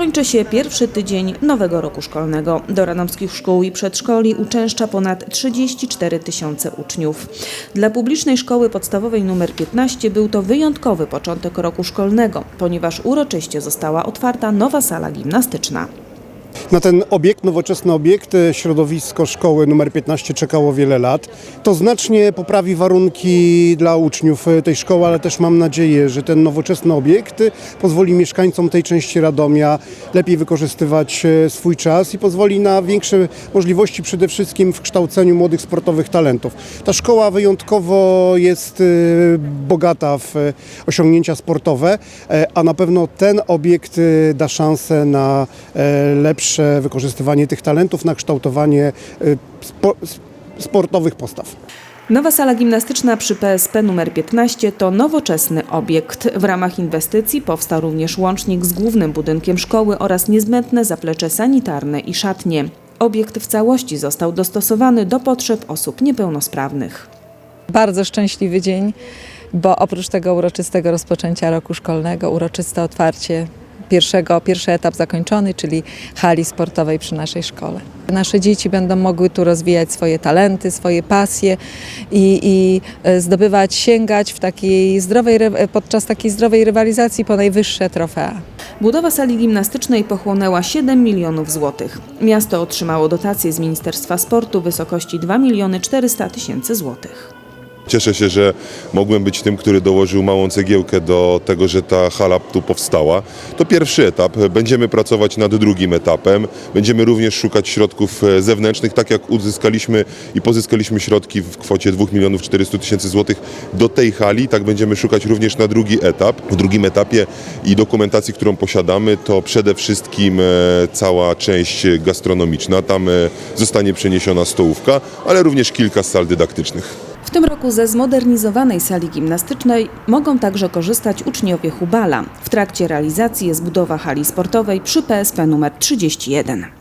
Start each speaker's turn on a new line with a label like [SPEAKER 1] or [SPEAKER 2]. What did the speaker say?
[SPEAKER 1] Kończy się pierwszy tydzień nowego roku szkolnego. Do radomskich szkół i przedszkoli uczęszcza ponad 34 tysiące uczniów. Dla publicznej szkoły podstawowej nr 15 był to wyjątkowy początek roku szkolnego, ponieważ uroczyście została otwarta nowa sala gimnastyczna.
[SPEAKER 2] Na ten obiekt, nowoczesny obiekt, e, środowisko szkoły numer 15 czekało wiele lat. To znacznie poprawi warunki dla uczniów e, tej szkoły, ale też mam nadzieję, że ten nowoczesny obiekt e, pozwoli mieszkańcom tej części Radomia lepiej wykorzystywać swój czas i pozwoli na większe możliwości przede wszystkim w kształceniu młodych sportowych talentów. Ta szkoła wyjątkowo jest bogata w osiągnięcia sportowe, a na pewno ten obiekt da szansę na e, lepsze wykorzystywanie tych talentów, na kształtowanie e, spo, sportowych postaw.
[SPEAKER 1] Nowa sala gimnastyczna przy PSP nr 15 to nowoczesny obiekt. W ramach inwestycji powstał również łącznik z głównym budynkiem szkoły oraz niezbędne zaplecze sanitarne i szatnie. Obiekt w całości został dostosowany do potrzeb osób niepełnosprawnych.
[SPEAKER 3] Bardzo szczęśliwy dzień, bo oprócz tego uroczystego rozpoczęcia roku szkolnego, uroczyste otwarcie pierwszego, pierwszy etap zakończony, czyli hali sportowej przy naszej szkole. Nasze dzieci będą mogły tu rozwijać swoje talenty, swoje pasje i, i e, zdobywać, sięgać w takiej zdrowej, ry- podczas takiej zdrowej rywalizacji po najwyższe trofea.
[SPEAKER 1] Budowa sali gimnastycznej pochłonęła 7 milionów złotych. Miasto otrzymało dotację z Ministerstwa Sportu w wysokości 2 miliony 400 tysięcy złotych.
[SPEAKER 4] Cieszę się, że mogłem być tym, który dołożył małą cegiełkę do tego, że ta hala tu powstała. To pierwszy etap. Będziemy pracować nad drugim etapem. Będziemy również szukać środków e, zewnętrznych, tak jak uzyskaliśmy i pozyskaliśmy środki w kwocie 2 milionów 400 tysięcy złotych do tej hali. Tak będziemy szukać również na drugi etap. W drugim etapie i dokumentacji, którą posiadamy, to przede wszystkim e, cała część gastronomiczna. Tam e, zostanie przeniesiona stołówka, ale również kilka sal dydaktycznych.
[SPEAKER 1] W tym roku ze zmodernizowanej sali gimnastycznej mogą także korzystać uczniowie Hubala. W trakcie realizacji jest budowa hali sportowej przy PSP nr 31.